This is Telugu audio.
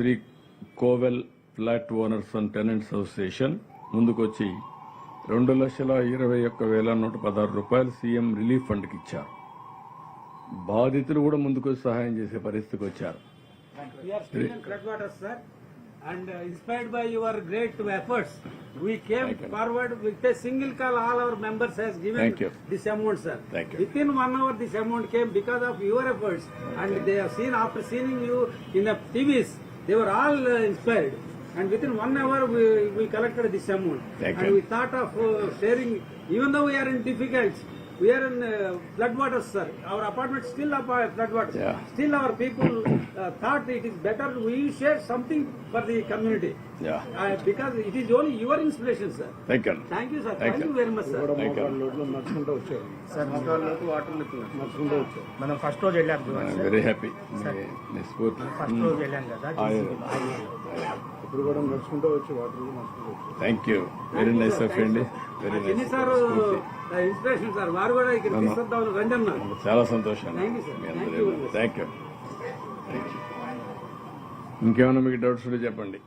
Sri Kovel flat owners and tenants association ముందుకు వచ్చి రెండు లక్షల ఇరవై ఒక్క వేల నూట పదహారు రూపాయలు సీఎం రిలీఫ్ ఫండ్కి ఇచ్చారు. బాధితులు కూడా ముందుకు సహాయం చేసే పరిస్థితికి వచ్చారు. And inspired by your great efforts we came forward with single call all our members he's given this amount sir with in one hour this amount came because of your efforts and after seeing you in TVs they were all uh, inspired. And within one hour, we, we collected this amount. And we thought of uh, sharing, even though we are in difficult, we are in uh, floodwaters, sir. Our apartment still up uh, floodwaters. Yeah. Still, our people uh, thought it is better we share something for the community. Yeah Uh, because it is only your inspiration, sir. Thank you Thank you, sir. Thank Thank, you. you very much, sir. Thank you నడుచుకుంటూ వచ్చారు సార్ నడుచుకుంటూ వచ్చారు మనం ఫస్ట్ రోజు వెళ్ళాం సార్ వెరీ హ్యాపీ ఫస్ట్ రోజు వెళ్ళాం కదా ఇప్పుడు కూడా నడుచుకుంటూ వచ్చి వాటర్ నడుచుకుంటూ thank you very nice of అండి వెరీ సార్ ఇన్స్పిరేషన్ సార్? వారు కూడా ఇక్కడ తీసుకొద్దాం రండి అన్నారు. చాలా సంతోషం. Thank you. ఇంకేమైనా మీకు డౌట్స్ ఉంటే చెప్పండి.